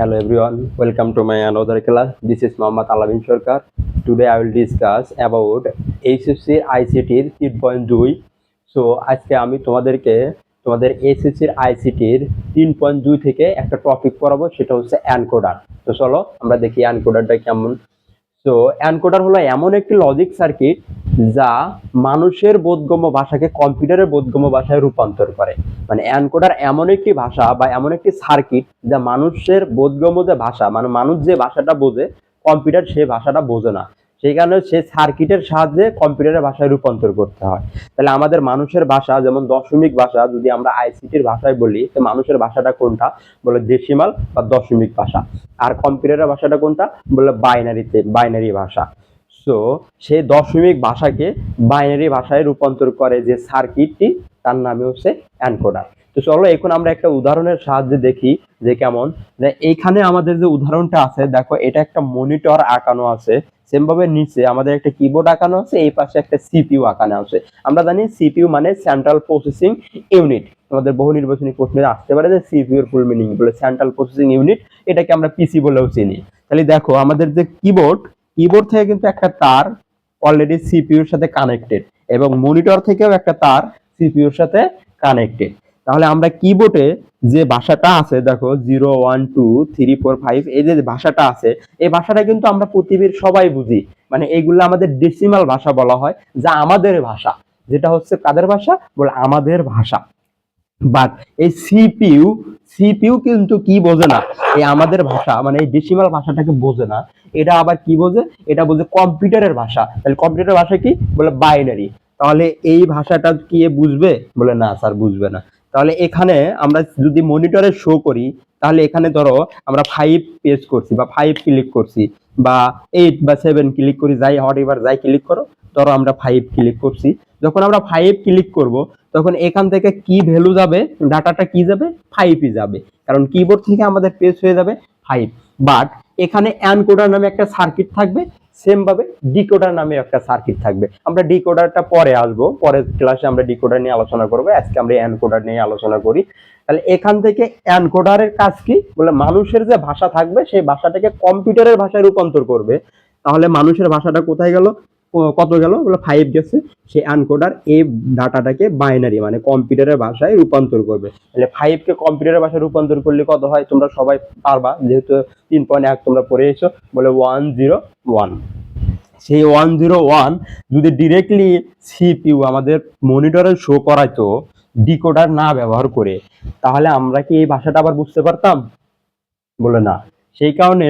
Hello everyone, welcome to my another class. This is Muhammad Alavin Sarkar. Today I will discuss about HSC ICT 3.2 So আজকে আমি তোমাদেরকে তোমাদের এসএসসির আইসিটির তিন point দুই থেকে একটা টপিক পড়াবো সেটা হচ্ছে অ্যানকোডার তো চলো আমরা দেখি অ্যানকোডারটা কেমন তো অ্যানকোডার হলো এমন একটি লজিক সার্কিট যা মানুষের বোধগম্য ভাষাকে কম্পিউটারের বোধগম্য ভাষায় রূপান্তর করে। মানে অ্যানকোডার এমন একটি ভাষা বা এমন একটি সার্কিট যা মানুষের বোধগম্য যে ভাষা মানে মানুষ যে ভাষাটা বোঝে কম্পিউটার সেই ভাষাটা বোঝে না। সেই কারণে সে সার্কিটের সাহায্যে কম্পিউটারের ভাষায় রূপান্তর করতে হয়। তাহলে আমাদের মানুষের ভাষা, যেমন দশমিক ভাষা, যদি আমরা আইসিটির ভাষায় বলি, তো মানুষের ভাষাটা কোনটা? বলে ডেসিমাল বা দশমিক ভাষা। আর কম্পিউটারের ভাষাটা কোনটা? বলে বাইনারিতে বাইনারি ভাষা। সো সেই দশমিক ভাষাকে বাইনারি ভাষায় রূপান্তর করে যে সার্কিটটি তার নামে হচ্ছে অ্যানকোডার তো চলো এখন আমরা একটা উদাহরণের সাহায্যে দেখি যে কেমন। এইখানে আমাদের যে উদাহরণটা আছে, দেখো, এটা একটা মনিটর আঁকানো আছে। সেম ভাবে নিচে আমাদের একটা কিবোর্ড আঁকানো আছে, এই পাশে একটা সিপিইউ আঁকানো আছে। আমরা জানি সিপিইউ মানে সেন্ট্রাল প্রসেসিং ইউনিট আমাদের বহু নির্বাচনী প্রশ্নে আসতে পারে যে সিপিইউ এর ফুল মিনিং বলে সেন্ট্রাল প্রসেসিং ইউনিট এটাকে আমরা পিসি বলেও চিনি। তাহলে দেখো, আমাদের যে কিবোর্ড কিবোর্ড থেকে কিন্তু একটা তার অলরেডি সিপিইউর সাথে কানেক্টেড এবং মনিটর থেকেও একটা তার সিপিইউর সাথে কানেক্টেড তাহলে আমরা কিবোর্ডে যে ভাষাটা আছে, দেখো zero one two three four five এই যে ভাষাটা আছে, এই ভাষাটা কিন্তু আমরা পৃথিবীর সবাই বুঝি। মানে এইগুলো আমাদের ডেসিমাল ভাষা বলা হয়, যা আমাদের ভাষা। যেটা হচ্ছে কাদের ভাষা? বলে আমাদের ভাষা। বাট এই সিপিউ সিপিউ কিন্তু কি বোঝে না? এই আমাদের ভাষা মানে এই ডেসিমাল ভাষাটাকে বোঝে না। এটা আবার কি বোঝে? এটা বোঝে কম্পিউটারের ভাষা। তাহলে কম্পিউটার ভাষা কি? বলে বাইনারি তাহলে এই ভাষাটা কি বুঝবে? বলে না, স্যার, বুঝবে না। তাহলে এখানে আমরা যদি মনিটরে শো করি, তাহলে এখানে ধরো আমরা ফাইভ পেজ করছি বা ফাইভ ক্লিক করছি বা এইট বা সেভেন ক্লিক করি, যাই হট এবার যাই ক্লিক করো, ধরো আমরা ফাইভ ক্লিক করছি। যখন আমরা ফাইভ ক্লিক করব, তখন এখান থেকে কি ভ্যালু যাবে, ডাটাটা কি যাবে? ফাইভই যাবে। কারণ কিবোর্ড থেকে আমাদের পেজ হয়ে যাবে ফাইভ বাট এখানে অ্যানকোডার নামে একটা সার্কিট থাকবে সেম ভাবে ডিকোডার নামে একটা সার্কিট থাকবে। আমরা ডিকোডারটা পরে আসব, পরের ক্লাসে আমরা ডিকোডার নিয়ে আলোচনা করব, আজকে আমরা এনকোডার নিয়ে আলোচনা করি। তাহলে এখান থেকে এনকোডারের কাজ কি? বলে মানুষের যে ভাষা থাকবে, সেই ভাষাটাকে কম্পিউটারের ভাষায় রূপান্তর করবে। তাহলে মানুষের ভাষাটা কোথায় গেল? কত গেল? বলে ফাইভ গেছে। সেই অ্যানকোডার এই ডাটাটাকে বাইনারি মানে কম্পিউটারের ভাষায় রূপান্তর করবে। তাহলে ফাইভ কে কম্পিউটারের ভাষায় রূপান্তর করলে কত হয়? তোমরা সবাই পারবা, যেহেতু তিন পয়েন্ট এক তোমরা পড়ে এসো। বলে ওয়ান জিরো ওয়ান সেই ওয়ান জিরো ওয়ান যদি ডিরেক্টলি সিপিইউ আমাদের মনিটরে শো করাইতো ডিকোডার না ব্যবহার করে, তাহলে আমরা কি এই ভাষাটা আবার বুঝতে পারতাম? বলে না। সেই কারণে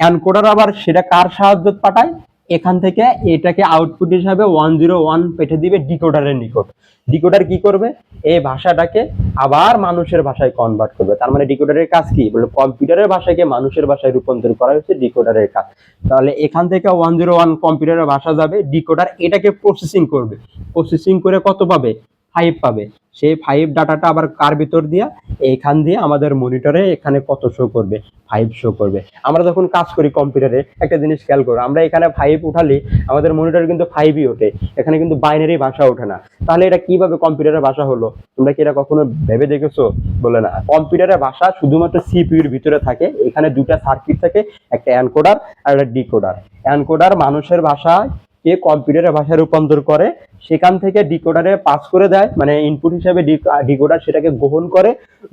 অ্যানকোডার আবার সেটা কার সাহায্য পাঠায়? এখান থেকে এটাকে আউটপুট হিসাবে ওয়ান জিরো ওয়ান পেঠে দিবে ডিকোডারের নিকট। ডিকোডার কি করবে? এই ভাষাটাকে আবার মানুষের ভাষায় কনভার্ট করবে। তার মানে ডিকোডারের কাজ কি? বলে কম্পিউটারের ভাষাকে মানুষের ভাষায় রূপান্তর করা হচ্ছে ডিকোডারের কাজ। তাহলে এখান থেকে ওয়ান জিরো ওয়ান কম্পিউটারের ভাষা যাবে, ডিকোডার এটাকে প্রসেসিং করবে। প্রসেসিং করে কত পাবে? ফাইভ পাবে। সেই ফাইভ ডাটাটা আবার কার ভিতর দিয়া? এইখান দিয়ে আমাদের মনিটরে এখানে কত শো করবে? ফাইভ শো করবে। আমরা যখন কাজ করি কম্পিউটারে একটা জিনিস খেয়াল করো, আমরা এখানে ফাইভ উঠালে, আমাদের মনিটরে কিন্তু ফাইভই ওঠে। এখানে কিন্তু বাইনারি ভাষা ওঠে না। তাহলে এটা কীভাবে কম্পিউটারের ভাষা হলো? তোমরা কি এটা কখনো ভেবে দেখেছ? বলে না। কম্পিউটারের ভাষা শুধুমাত্র সিপিইউর ভিতরে থাকে। এখানে দুটা সার্কিট থাকে, একটা অ্যানকোডার আর একটা ডিকোডার অ্যানকোডার মানুষের ভাষায় কে কম্পিউটারের ভাষায় রূপান্তর করে, সেখান থেকে ডিকোডারে পাস করে দেয় মানে ইনপুট হিসাবে ডিকোডার সেটাকে গ্রহণ করে।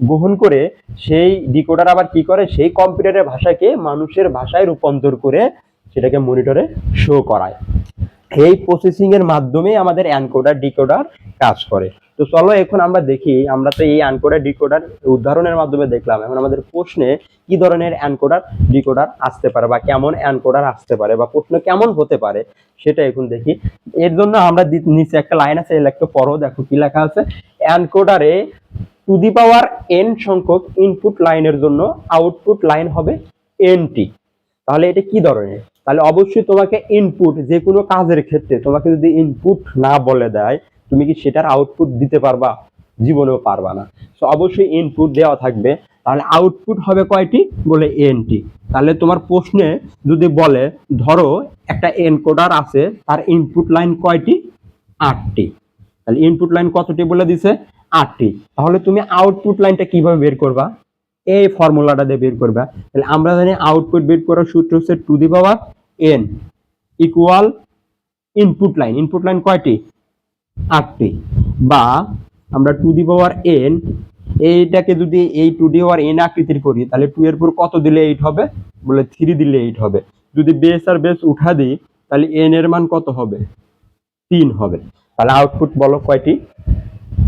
গ্রহণ করে সেই ডিকোডার আবার কি করে? সেই কম্পিউটারের ভাষাকে মানুষের ভাষায় রূপান্তর করে সেটাকে মনিটরে শো করায়। এই প্রসেসিং এর মাধ্যমে আমাদের অ্যানকোডার ডিকোডার কাজ করে। তো চলো এখন আমরা দেখি, আমরা তো এই অ্যানকোডার ডিকোডার উদাহরণের মাধ্যমে দেখলাম। এখন আমাদের প্রশ্নে কি ধরনের অ্যানকোডার ডিকোডার আসতে পারে বা কেমন অ্যানকোডার আসতে পারে বা প্রশ্ন কেমন হতে পারে সেটা এখন দেখি। এর জন্য আমরা নিচে একটা লাইন আছে লেখা পড়ো, দেখো কি লেখা আছে। অ্যানকোডারে টু দি পাওয়ার এন সংখ্যক ইনপুট লাইনের জন্য আউটপুট লাইন হবে এনটি তাহলে এটা কি ধরনের? তাহলে অবশ্যই তোমাকে ইনপুট যে কোনো কাজের ক্ষেত্রে তোমাকে যদি ইনপুট না বলে দেয় তুমি কি সেটার আউটপুট দিতে পারবা? জীবনেও পারবা না। তো অবশ্যই ইনপুট দেওয়া থাকবে। তাহলে আউটপুট হবে কয়টি? বলে এনটি তাহলে তোমার প্রশ্নে যদি বলে, ধরো একটা এনকোডার আছে, তার ইনপুট লাইন কয়টি? আটটি। তাহলে ইনপুট লাইন কতটি বলে দিছে? আটটি। তাহলে তুমি আউটপুট লাইনটা কীভাবে বের করবা? এই ফর্মুলাটা দিয়ে বের করবা। তাহলে আমরা জানি আউটপুট বের করার সূত্র হচ্ছে two the power N equal input line input line কয়টি? আটটি বা আমরা টু দি পাওয়ার এন এইটাকে যদি এই টু দি পাওয়ার এন আকৃতির করি, তাহলে টু এর পর কত দিলে এইট হবে? বলে থ্রি দিলে এইট হবে। যদি বেস আর বেস উঠা দিই, তাহলে এন এর মান কত হবে? তিন হবে। তাহলে আউটপুট বলো কয়টি?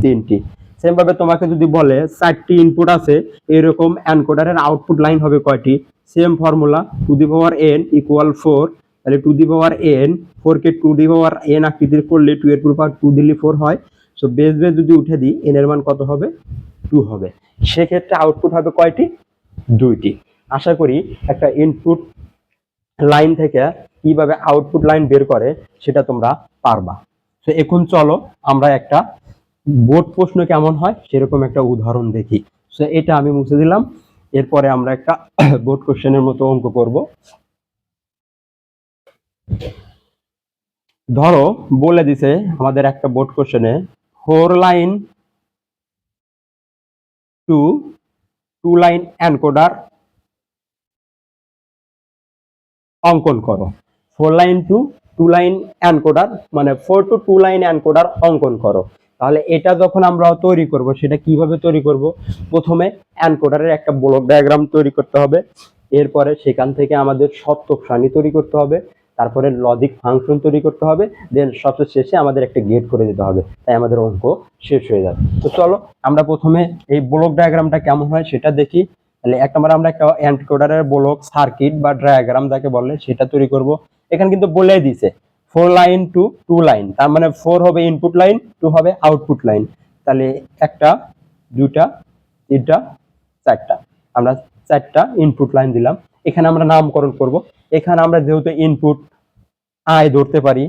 তিনটি। সেম ভাবে তোমাকে যদি বলে চারটি ইনপুট আছে, এরকম অ্যানকোডারের আউটপুট লাইন হবে কয়টি? Same formula two the power N equal four তাহলে two the power N four K two the power N আকৃতির করলে টু এর পাওয়ার টু দিলে ফোর হয়। সো বেস বেস যদি উঠে দিই এন এর মান কত হবে? টু হবে। সেক্ষেত্রে আউটপুট হবে কয়টি? দুইটি। আশা করি একটা ইনপুট লাইন থেকে কীভাবে আউটপুট লাইন বের করে, সেটা তোমরা পারবা। তো এখন চলো আমরা একটা বোর্ড প্রশ্ন কেমন হয়, সেরকম একটা উদাহরণ দেখি। সো এটা আমি মুছে দিলাম। এরপরে আমরা একটা বোর্ড কোশ্চেনের মতো অঙ্ক করব। ধরো, বলে দিছে আমাদের একটা বোর্ড কোশ্চেনে four line two two line encoder অঙ্কন করো। Four line two two line encoder মানে four two two line encoder অঙ্কন করো। তাহলে এটা যখন আমরা তৈরি করব, সেটা কীভাবে তৈরি করব? প্রথমে এনকোডারের একটা ব্লক ডায়াগ্রাম তৈরি করতে হবে। এরপরে সেখান থেকে আমাদের সত্যক সারণী তৈরি করতে হবে। তারপরে লজিক ফাংশন তৈরি করতে হবে দেন সবচেয়ে শেষে আমাদের একটা গেট করে দিতে হবে, তাই আমাদের অঙ্ক শেষ হয়ে যাবে। তো চলো, আমরা প্রথমে এই ব্লক ডায়াগ্রামটা কেমন হয় সেটা দেখি। তাহলে এক নম্বর আমরা একটা এনকোডারের ব্লক সার্কিট বা ডায়াগ্রাম যাকে বলে, সেটা তৈরি করব। এখানে কিন্তু বলে দিছে four line two two line তার মানে ফোর হবে ইনপুট লাইন টু হবে আউটপুট লাইন তাহলে একটা দুটা তিনটা, চারটা, আমরা চারটা ইনপুট লাইন দিলাম। এখানে আমরা নামকরণ করব। এখানে আমরা যেহেতু ইনপুট আয় ধরতে পারি,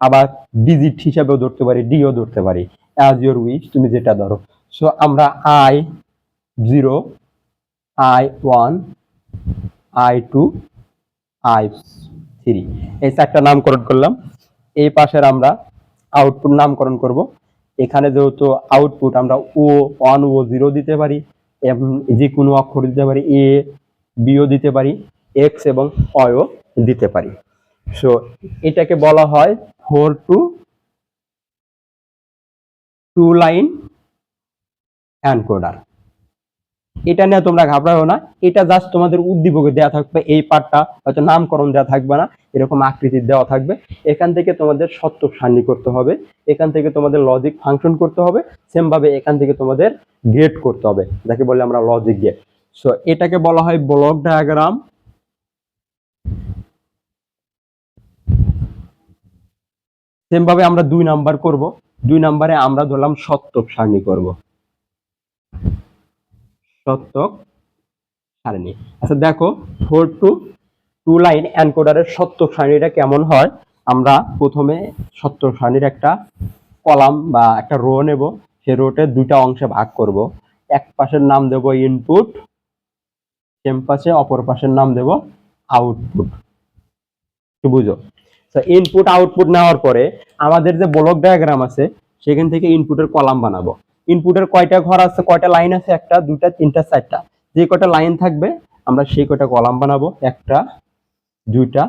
আবার ডিজিট হিসাবেও ধরতে পারি ডিও ধরতে পারি অ্যাজ ইউর উইশ তুমি যেটা ধরো। সো আমরা I zero I one I two I three এই চারটা নামকরণ করলাম। এই পাশের আমরা আউটপুট নামকরণ করব। এখানে যেহেতু আউটপুট আমরা ও ওয়ান ও জিরো দিতে পারি যে কোনো অক্ষর দিতে পারি এ বিও দিতে পারি এক্স এবং অয়ও দিতে পারি। সো এটাকে বলা হয় four two two line encoder এটা নিয়ে তোমরা ঘাবড়াও না, এটা জাস্ট তোমাদের উদ্দীপকে দেওয়া থাকবে, এই পার্টটা হয়তো নামকরণ দেওয়া থাকবে না, এরকম আকৃতি দেওয়া থাকবে। এখান থেকে তোমাদের সত্য সান্নি করতে হবে, এখান থেকে তোমাদের লজিক ফাংশন করতে হবে সেমভাবে এখান থেকে তোমাদের গেট করতে হবে, যাকে বলে আমরা লজিক গেট সো এটাকে বলা হয় ব্লক ডায়াগ্রাম সেম ভাবে আমরা দুই নাম্বার করব। দুই নাম্বারে আমরা ধরলাম সত্যক সারণী করব। সত্যক সারণী। আচ্ছা দেখো ফোর টু টু লাইন এনকোডারের সত্যক সারণীটা কেমন হয়? আমরা প্রথমে সত্যক সারণীর একটা কলাম বা একটা রো নেব। সে রোটে দুইটা অংশে ভাগ করব। এক পাশের নাম দেব ইনপুট পাশে অপর পাশের নাম দেব আউটপুট বুঝো? তো ইনপুট আউটপুট নেওয়ার পরে আমাদের যে ব্লক ডায়াগ্রাম আছে, সেখান থেকে ইনপুটের কলাম বানাবো। ইনপুটের কয়টা ঘর আছে, কয়টা লাইন আছে? একটা দুটা তিনটা, চারটা। যে কটা লাইন থাকবে, আমরা সেই কটা কলাম বানাবো। একটা, দুইটা,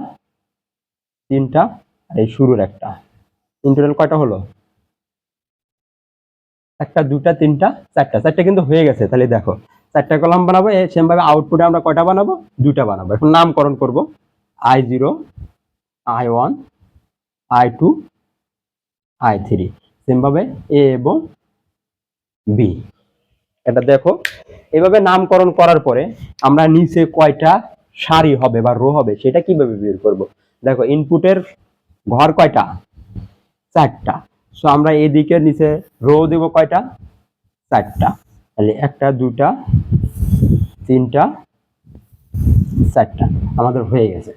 তিনটা, আর এই শুরুর একটা। ইন টোটাল কয়টা হলো? একটা দুটা তিনটা, চারটা। চারটা কিন্তু হয়ে গেছে, তাহলে দেখো। চারটা কলাম বানাবো সেম ভাবে আউটপুটে আমরা কয়টা বানাবো? দুটা বানাবো। এখন নামকরণ করব। I zero I one I two I three সেমভাবে এ এবং বি এটা দেখো, এভাবে নামকরণ করার পরে আমরা নিচে কয়টা সারি হবে বা রো হবে সেটা কীভাবে বের করব? দেখো ইনপুটের ঘর কয়টা? চারটা। সো আমরা এদিকে নিচে রো দেব কয়টা? চারটা। তাহলে একটা দুটা তিনটা, চারটা আমাদের হয়ে গেছে।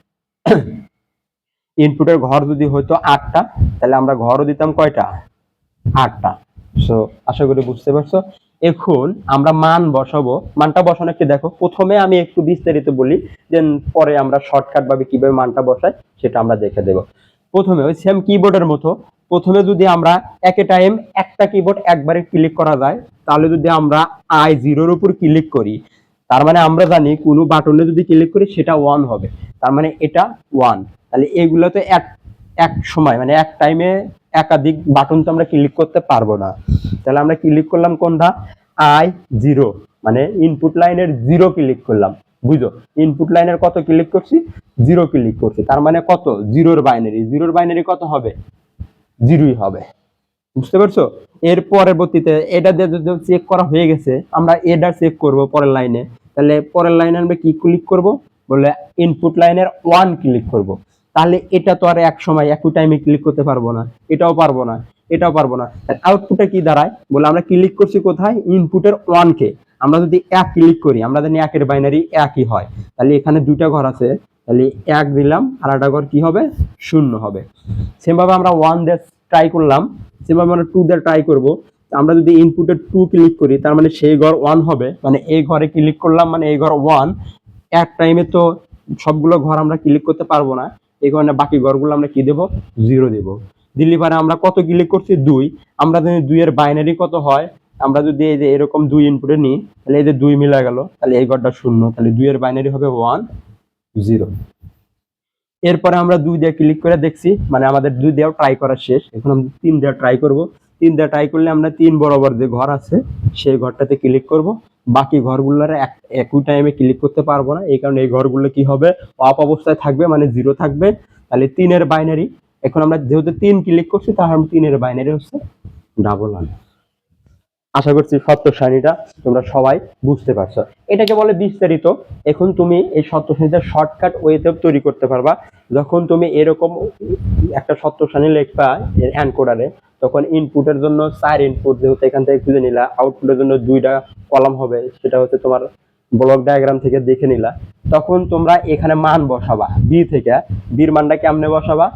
ইনপুটের ঘর যদি হতো আটটা, তাহলে আমরা ঘরও দিতাম কয়টা? আটটা। সো আশা করি বুঝতে পারছ। এখন আমরা মান বসাবো। মানটা বসানো একটু দেখো। প্রথমে আমি একটু বিস্তারিত বলি, দেন পরে আমরা শর্টকাট ভাবে কীভাবে মানটা বসাই, সেটা আমরা দেখে দেব। প্রথমে ওই সেম কিবোর্ডের মতো প্রথমে যদি আমরা একে টাইম একটা কিবোর্ড একবারে ক্লিক করা যায়, তাহলে যদি আমরা আই জিরোর উপর ক্লিক করি, তার মানে আমরা জানি কোনো বাটনে যদি ক্লিক করি সেটা ওয়ান হবে। তার মানে এটা ওয়ান তাহলে এগুলো তো এক এক সময় মানে এক টাইমে একাধিক বাটন তো আমরা ক্লিক করতে পারব না। তাহলে আমরা ক্লিক করলাম কোনটা? আই জিরো মানে ইনপুট লাইনের জিরো ক্লিক করলাম। বুঝো ইনপুট লাইনের কত ক্লিক করছি? জিরো ক্লিক করছি। তার মানে কত? জিরোর বাইনারি জিরোর বাইনারি কত হবে? জিরোই হবে। বুঝতে পারছ? এর পরবর্তীতে এটা দিয়ে যদি চেক করা হয়ে গেছে, আমরা এটা চেক করব পরের লাইনে তাহলে পরের লাইনে আমরা কি ক্লিক করব? বলে ইনপুট লাইনের ওয়ান ক্লিক করব। তাহলে এটা তো আর এক সময় একই টাইমে ক্লিক করতে পারব না। এটাও পারব না, এটাও পারব না। আউটপুটে কি দাঁড়ায়? বলে আমরা ক্লিক করছি কোথায়? ইনপুটের ওয়ান কে আমরা যদি এক ক্লিক করি, আমরা জানি একের বাইনারি একই হয়। তাহলে এখানে দুইটা ঘর আছে, তাহলে এক দিলাম, আর একটা ঘর কি হবে? শূন্য হবে। সেমভাবে আমরা ওয়ান দিয়ে ট্রাই করলাম সেভাবে আমরা টু দিয়ে ট্রাই করব। আমরা যদি ইনপুটে টু ক্লিক করি, তার মানে সেই ঘর ওয়ান হবে মানে এই ঘরে ক্লিক করলাম মানে এই ঘর ওয়ান এক টাইমে তো সবগুলো ঘর আমরা ক্লিক করতে পারব না। এই কারণে বাকি ঘরগুলো আমরা কি দেব? জিরো দেব। দিল্লি পারে আমরা কত ক্লিক করছি? দুই। আমরা যদি দুইয়ের বাইনারি কত হয়? আমরা যদি এই যে এরকম দুই ইনপুটে নিই, তাহলে এই যে দুই মিলা গেল, তাহলে এই ঘরটা শূন্য, তাহলে দুইয়ের বাইনারি হবে ওয়ান জিরো এরপরে আমরা দুই দিয়ে ক্লিক করে দেখছি মানে আমাদের দুই দেওয়া ট্রাই করা শেষ। এখন আমরা তিন দেওয়া ট্রাই করব। তিন দেওয়া ট্রাই করলে আমরা তিন বরাবর যে ঘর আছে, সেই ঘরটাতে ক্লিক করব। বাকি ঘরগুলোর এক, একই টাইমে ক্লিক করতে পারব না। এই কারণে এই ঘরগুলো কি হবে? অপ অবস্থায় থাকবে মানে জিরো থাকবে। তাহলে তিনের বাইনারি এখন আমরা যেহেতু তিন ক্লিক করছি, তাহলে তিনের বাইনারি হচ্ছে ডাবল ওয়ান আশা করছি সত্য সারণীটা তোমরা সবাই বুঝতে পারছ। এটাকে বলে বিস্তারিত। এখন তুমি এই সত্য সারণীটা শর্টকাট ওয়েতেও তৈরি করতে পারবা। যখন তুমি এরকম একটা সত্য সারণী লিখবা অ্যানকোডারে তখন ইনপুটের জন্য চার ইনপুট যেহেতু এখান থেকে খুঁজে নিলা আউটপুটের জন্য দুইটা কলাম হবে, সেটা হচ্ছে তোমার ব্লক ডায়াগ্রাম থেকে দেখে নিলা, তখন তোমরা এখানে মান বসাবা বি থেকে। বির মানটা কেমনে বসাবা?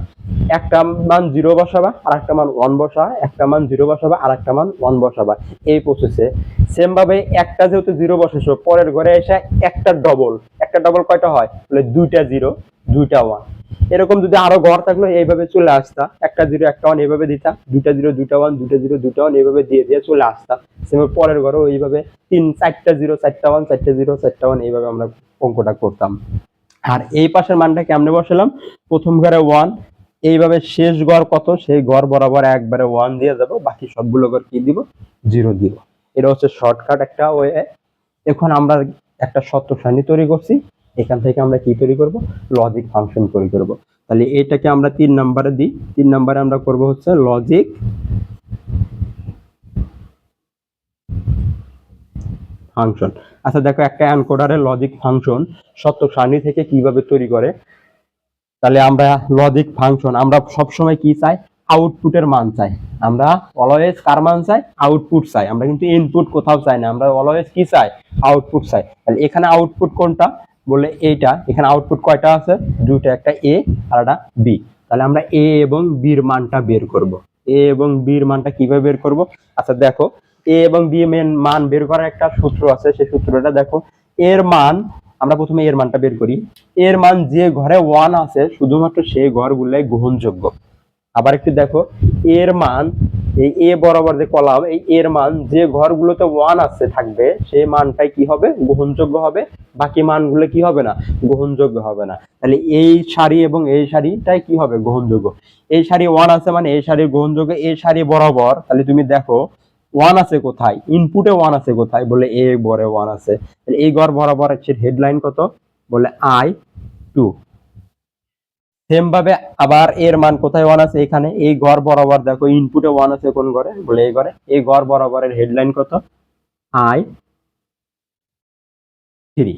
একটা মান জিরো বসাবা আর একটা মান ওয়ান বসা একটা মান জিরো বসাবা আর একটা মান ওয়ান বসাবা। এই প্রসেসে সেমভাবে একটা যেহেতু জিরো বসেছো, পরের ঘরে এসে একটা ডবল একটা ডবল কয়টা হয়? বলে দুইটা জিরো দুইটা ওয়ান এরকম যদি আরও ঘর থাকল, এইভাবে চলে আসতা। একটা জিরো একটা ওয়ান এইভাবে দিতা। দুইটা জিরো দুইটা ওয়ান দুইটা জিরো দুইটা ওয়ান এইভাবে দিয়ে দিয়ে চলে আসতা। সেম পরের ঘরে এইভাবে তিন, চারটা জিরো চারটা ওয়ান চারটা জিরো চারটা ওয়ান এইভাবে আমরা অঙ্কটা করতাম। আর এই পাশের মানটা কেমনে বসালাম? প্রথম ঘরে ওয়ান এইভাবে শেষ গড় কত? সেই গড় বরাবর একবারে ওয়ান দিয়ে যাব বাকি সবগুলো গড় কি দিব? জিরো দিব। এটা হচ্ছে শর্টকাট একটা ওয়ে এখন আমরা একটা সত্য সারণী তৈরি করছি। এখান থেকে আমরা কি তৈরি করব? লজিক ফাংশন তৈরি করব। তাহলে এটাকে আমরা তিন নম্বরে দিই। তিন নম্বরে আমরা করব হচ্ছে লজিক ফাংশন আচ্ছা দেখো একটা অ্যানকোডারের লজিক ফাংশন সত্য সারণী থেকে কীভাবে তৈরি করে? তাহলে আমরা লজিক ফাংশন আমরা সব সময় কি চাই? আউটপুটের মান চাই। আমরা অলওয়েজ কার মান চাই? আউটপুট চাই। আমরা কিন্তু ইনপুট কোথাও চাই না। আমরা অলওয়েজ কি চাই? আউটপুট চাই। তাহলে এখানে আউটপুট কোনটা? বলে এইটা, এখানে আউটপুট কয়টা আছে? দুইটা, একটা এ আর একটা বি তাহলে আমরা এ এবং বির মানটা বের করব। এ এবং বির মানটা কীভাবে বের করব? আচ্ছা দেখো এ এবং বি এর মান বের করার একটা সূত্র আছে, সেই সূত্রটা দেখো। এর মান, আমরা প্রথমে এর মানটা বের করি। এর মান যে ঘরে ওয়ান আছে, শুধুমাত্র সেই ঘরগুলাই গ্রহণযোগ্য। আবার একটু দেখো, এর মান, এই এ বরাবর যে কলাম, এই এর মান যে ঘরগুলোতে ওয়ান আছে থাকবে, সেই মানটাই কি হবে? গ্রহণযোগ্য হবে। বাকি মানগুলো কি হবে না? গ্রহণযোগ্য হবে না। তাহলে এই সারি এবং এই সারিটাই কি হবে? গ্রহণযোগ্য। এই সারি ওয়ান আছে মানে এই সারি গ্রহণযোগ্য, এই সারি বরাবর, তাহলে তুমি দেখো ওয়ান আছে কোথায়? ইনপুটে ওয়ান আছে কোথায়? বলে এ বরে ওয়ান আছে। তাহলে এই ঘর বরাবর হেডলাইন কত? বলে আই টু সেম ভাবে আবার এর মান কোথায় ওয়ান আছে? এখানে। এই ঘর বরাবর দেখো ইনপুটে ওয়ান আছে কোন ঘরে বলে এই ঘরে এই ঘর বরাবরের হেডলাইন কত? আই থ্রি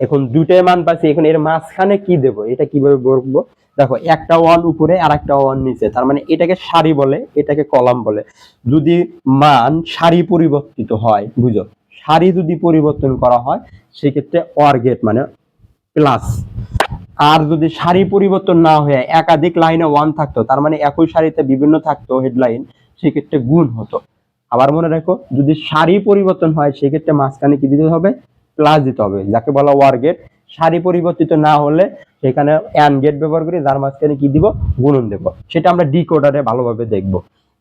এখন দুইটাই মান পাচ্ছি। এখন এর মাঝখানে কি দেব? এটা কীভাবে বলব দেখো, একটা ওয়ান উপরে আর একটা ওয়ান নিচে। তার মানে এটাকে সারি বলে, এটাকে কলাম বলে। যদি মান সারি পরিবর্তিত হয়, বুঝো? সারি যদি পরিবর্তন করা হয়, সেক্ষেত্রে অর গেট মানে প্লাস আর যদি সারি পরিবর্তন না হয়ে একাধিক লাইনে ওয়ান থাকতো তার মানে একই সারিতে বিভিন্ন থাকতো হেডলাইন সেক্ষেত্রে গুণ হতো। আবার মনে রাখো যদি সারি পরিবর্তন হয় সেক্ষেত্রে মাঝখানে কি দিতে হবে? প্লাস দিতে হবে। যাকে বলা ওয়ার গেট সারি পরিবর্তিত না হলে সেখানে অ্যান গেট ব্যবহার করি যার মাঝখানে কি দিব? গুণন দেব। সেটা আমরা ডিকোডারে ভালোভাবে দেখব।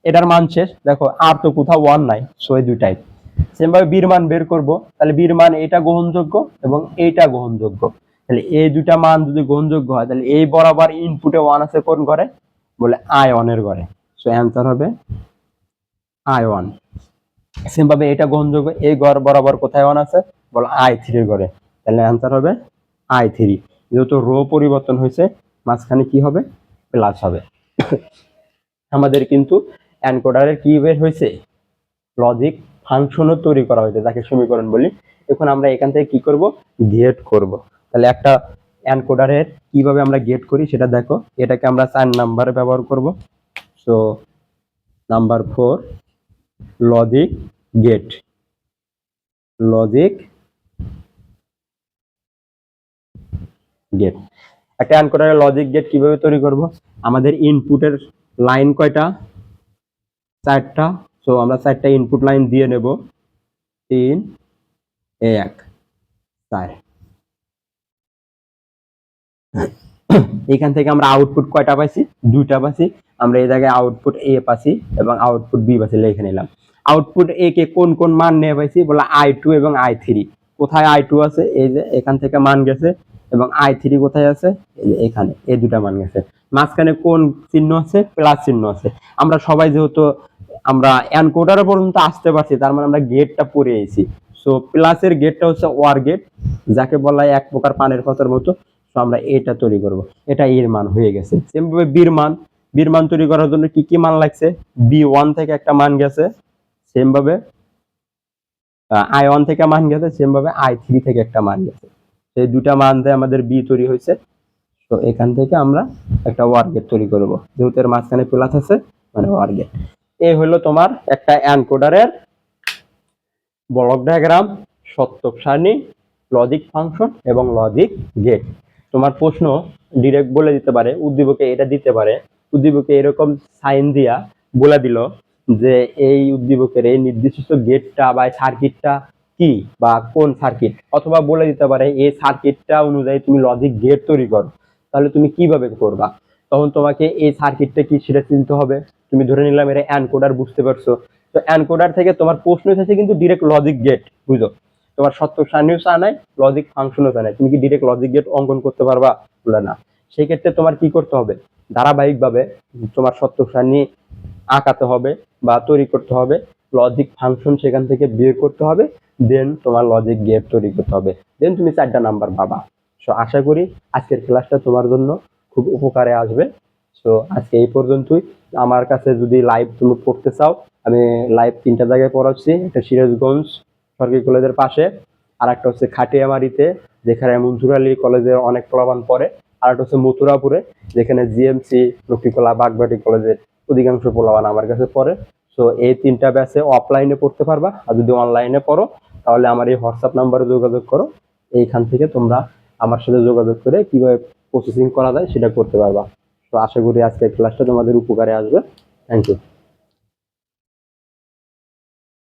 এটার মান শেষ। দেখো আর তো কোথাও ওয়ান নাই সো এই দুইটাই। সেম ভাবে বীর মান বের করব। তাহলে বীর মান এটা গ্রহণযোগ্য এবং এইটা গ্রহণযোগ্য। তাহলে এই দুটা মান যদি গ্রহণযোগ্য হয়, তাহলে এই বরাবর ইনপুটে ওয়ান আছে কোন ঘরে? বলে আই ওয়ানের ঘরে। সো অ্যান্সার হবে আই ওয়ান সেম ভাবে এটা গ্রহণযোগ্য এই ঘর বরাবর কোথায় ওয়ান আছে? বলে আই থ্রির ঘরে। তাহলে অ্যান্সার হবে আই থ্রি যেহেতু রো পরিবর্তন হয়েছে, মাঝখানে কি হবে? প্লাস হবে। আমাদের কিন্তু অ্যানকোডারের কি বের হয়েছে? লজিক ফাংশনও তৈরি করা হয়েছে যাকে সমীকরণ বলি। এখন আমরা এখান থেকে কি করব? গেট করব। তাহলে একটা অ্যানকোডারের কীভাবে আমরা গেট করি সেটা দেখো। এটাকে আমরা চার নাম্বারে ব্যবহার করব। So number four logic gate logic gate একটা অ্যানকোডারের লজিক গেট কীভাবে তৈরি করব? আমাদের ইনপুটের লাইন কয়টা? চারটা। সো আমরা চারটা ইনপুট লাইন দিয়ে নেব। তিন, এক, চার। এখান থেকে আমরা আউটপুট কয়টা পাইছি? দুইটা পাইছি। আমরা এই জায়গায় আউটপুট এ পাইছি এবং আউটপুট বি পাইছি, লিখে নিলাম। আউটপুট এ কে কোন কোন মান নিয়ে পাইছি? বলে আই টু এবং আই থ্রি কোথায় আই টু আছে? এই যে এখান থেকে মান গেছে এবং আই থ্রি কোথায় আছে? এখানে, এই দুটা মান গেছে। মাঝখানে কোন চিহ্ন আছে? প্লাস চিহ্ন আছে। আমরা সবাই যেহেতু আমরা এনকোডার পর্যন্ত আসতে পারছি, তার মানে আমরা গেটটা পড়ে এসেছি সো প্লাসের গেটটা হচ্ছে ওয়ার গেট যাকে বলা হয় এক প্রকার পানের কথার মতো। তো আমরা এটা তৈরি করব। এটা এর মান হয়ে গেছে। সেমভাবে বীর মান। বীর মান তৈরি করার জন্য কি কি মান লাগছে? বি ওয়ান থেকে একটা মান গেছে। সেম ভাবে আই ওয়ান থেকে মান গেছে। সেম ভাবে আই থ্রি থেকে একটা মান গেছে। সেই দুটা মান দিয়ে আমাদের বি তৈরি হয়েছে। তো এখান থেকে আমরা একটা ওয়ার গেট তৈরি করব। যেহেতু এর মাঝখানে প্লাস আছে মানে ওয়ার গেট এই হলো তোমার একটা অ্যানকোডারের ব্লক ডায়াগ্রাম সত্যক সারণী লজিক ফাংশন এবং লজিক গেট তোমার প্রশ্ন ডিরেক্ট বলে দিতে পারে, উদ্দীপকে এটা দিতে পারে। উদ্দীপকে এরকম সাইন দিয়া বলে দিল যে, এই উদ্দীপকের এই নির্দিষ্ট গেটটা বা সার্কিটটা কি বা কোন সার্কিট অথবা বলে দিতে পারে, এই সার্কিটটা অনুযায়ী তুমি লজিক গেট তৈরি করো। তাহলে তুমি কীভাবে করবা? তখন তোমাকে এই সার্কিটটা কি সেটা চিনতে হবে। তুমি ধরে নিলাম এটা অ্যানকোডার বুঝতে পারছ। তো অ্যানকোডার থেকে তোমার প্রশ্ন এসেছে কিন্তু ডিরেক্ট লজিক গেট বুঝো? তোমার সত্য সারণীও চা নাই লজিক ফাংশনও চা তুমি কি ডিরেক্ট লজিক গেট অঙ্কন করতে পারবা? বলে না। সেই ক্ষেত্রে তোমার কি করতে হবে? ধারাবাহিকভাবে তোমার সত্য সারণী আঁকাতে হবে বা তৈরি করতে হবে। লজিক ফাংশন সেখান থেকে বের করতে হবে। দেন তোমার লজিক গেট তৈরি করতে হবে। দেন তুমি চারটা নাম্বার পাবা। সো আশা করি আজকের ক্লাসটা তোমার জন্য খুব উপকারে আসবে। সো আজকে এই পর্যন্তই। আমার কাছে যদি লাইভ তুমি পড়তে চাও, আমি লাইভ তিনটা জায়গায় পড়াচ্ছি। একটা সিরাজগঞ্জ সরকারি কলেজের পাশে। আর একটা হচ্ছে খাটিয়ামারিতে যেখানে মনসুর আলী কলেজের অনেক প্রমাণ পড়ে। আর একটা হচ্ছে মথুরাপুরে, যেখানে জিএমসি লক্ষ্মীকলা বাগবাটি কলেজের অধিকাংশ পোলাবান আমার কাছে পড়ে। সো এই তিনটা ব্যাচে অফলাইনে পড়তে পারবা। আর যদি অনলাইনে পড়ো, তাহলে আমার এই হোয়াটসঅ্যাপ নাম্বারে যোগাযোগ করো। এইখান থেকে তোমরা আমার সাথে যোগাযোগ করে কীভাবে প্রসেসিং করা যায় সেটা করতে পারবা। তো আশা করি আজকের ক্লাসটা তোমাদের উপকারে আসবে। Thank you